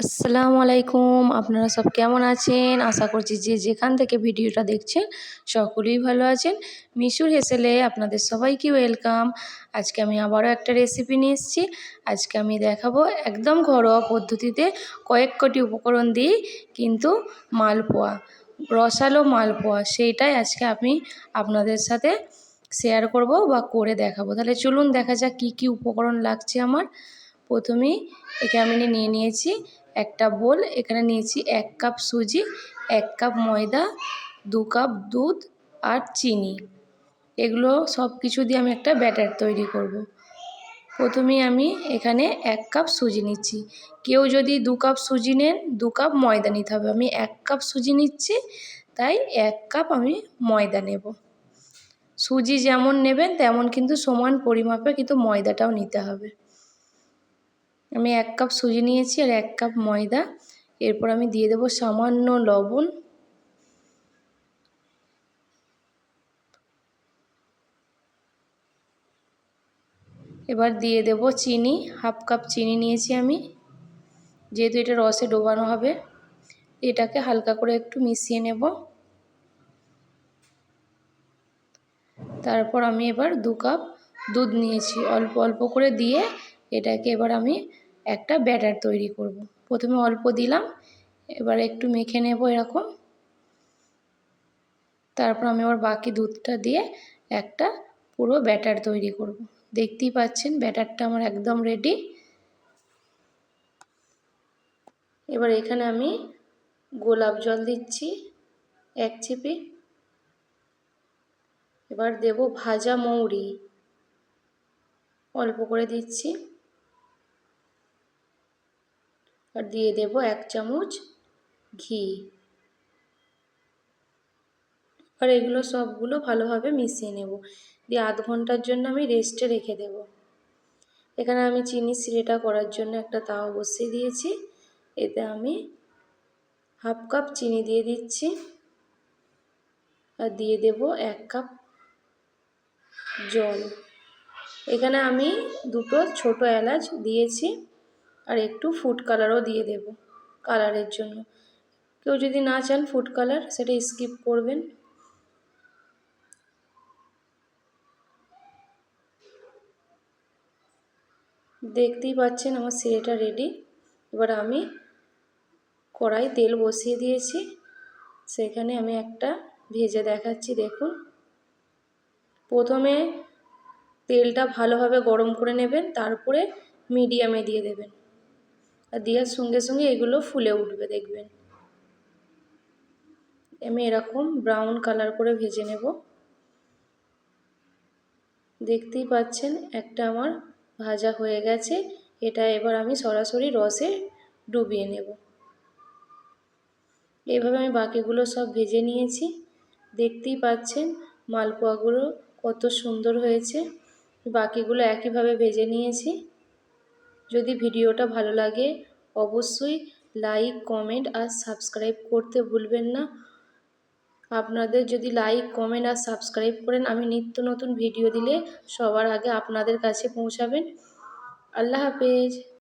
আসসালামু আলাইকুম। আপনারা সব কেমন আছেন? আশা করছি যে যেখান থেকে ভিডিওটা দেখছেন, সকলেই ভালো আছেন। মিশুর হেসেলে আপনাদের সবাইকে ওয়েলকাম। আজকে আমি আবারও একটা রেসিপি নিয়ে এসেছি। আজকে আমি দেখাবো একদম ঘরোয়া পদ্ধতিতে কয়েক কোটি উপকরণ দিয়েই কিন্তু মালপোয়া, রসালো মালপোয়া, সেইটাই আজকে আমি আপনাদের সাথে শেয়ার করব বা করে দেখাবো। তাহলে চলুন দেখা যাক কী কী উপকরণ লাগছে আমার। প্রথমেই একে আমি নিয়ে নিয়েছি। একটা বোল, এখানে নিয়েছি এক কাপ সুজি, এক কাপ ময়দা, দু কাপ দুধ আর চিনি। এগুলো সব কিছু দিয়ে আমি একটা ব্যাটার তৈরি করব। প্রথমে আমি এখানে এক কাপ সুজি নিচ্ছি। কেউ যদি দু কাপ সুজি নেন, দু কাপ ময়দা নিতে হবে। আমি এক কাপ সুজি নিচ্ছি, তাই এক কাপ আমি ময়দা নেব। সুজি যেমন নেবেন, তেমন কিন্তু সমান পরিমাপে কিন্তু ময়দাটাও নিতে হবে। আমি এক কাপ সুজি নিয়েছি আর এক কাপ ময়দা। এরপর আমি দিয়ে দেবো সামান্য লবণ। এবার দিয়ে দেব চিনি, হাফ কাপ চিনি নিয়েছি আমি। যেহেতু এটা রসে ডোবানো হবে, এটাকে হালকা করে একটু মিশিয়ে নেব। তারপর আমি এবার দু কাপ দুধ নিয়েছি। অল্প অল্প করে দিয়ে এটাকে এবার আমি একটা ব্যাটার তৈরি করব। প্রথমে অল্প দিলাম, এবার একটু মেখে নেব এরকম। তারপর আমি আবার বাকি দুধটা দিয়ে একটা পুরো ব্যাটার তৈরি করব। দেখতেই পাচ্ছেন ব্যাটারটা আমার একদম রেডি এবার এখানে আমি গোলাপ জল দিচ্ছি এক চিপি। এবার দেব ভাজা মৌরি। অল্প করে দিচ্ছি। আর দিয়ে দেব এক চামচ ঘি। আর এগুলো সবগুলো ভালোভাবে মিশিয়ে নেব। দিয়ে আধ ঘণ্টার জন্য আমি রেস্টে রেখে দেব। এখানে আমি চিনি সিরেটা করার জন্য একটা তাওয়া বসিয়ে দিয়েছি। এতে আমি হাফ কাপ চিনি দিয়ে দিচ্ছি। আর দিয়ে দেব এক কাপ জল। এখানে আমি দুটো ছোট এলাচ দিয়েছি। আর একটু ফুড কালারও দিয়ে দেব কালারের জন্য। কেউ যদি না চান ফুড কালার সেটা স্কিপ করবেন। দেখতেই পাচ্ছেন আমার সিরেটা রেডি এবার আমি কড়াই তেল বসিয়ে দিয়েছি। সেখানে আমি একটা ভেজে দেখাচ্ছি, দেখুন। প্রথমে তেলটা ভালোভাবে গরম করে নেবেন, তারপরে মিডিয়ামে দিয়ে দেবেন। দেওয়ার সঙ্গে সঙ্গে এগুলো ফুলে উঠবে, দেখবেন। আমি এরকম ব্রাউন কালার করে ভেজে নেব। দেখতেই পাচ্ছেন, একটা আমার ভাজা হয়ে গেছে। এটা এবার আমি সরাসরি রসে ডুবিয়ে নেব। এভাবে আমি বাকিগুলো সব ভেজে নিয়েছি। দেখতেই পাচ্ছেন, মালপোয়াগুলো কত সুন্দর হয়েছে। বাকিগুলো একইভাবে ভেজে নিয়েছি। যদি ভিডিওটা ভালো লাগে, অবশ্যই লাইক, কমেন্ট আর সাবস্ক্রাইব করতে ভুলবেন না। আপনাদের যদি লাইক, কমেন্ট আর সাবস্ক্রাইব করেন, আমি নিত্য নতুন ভিডিও দিলে সবার আগে আপনাদের কাছে পৌঁছাবেন। আল্লাহ হাফেজ।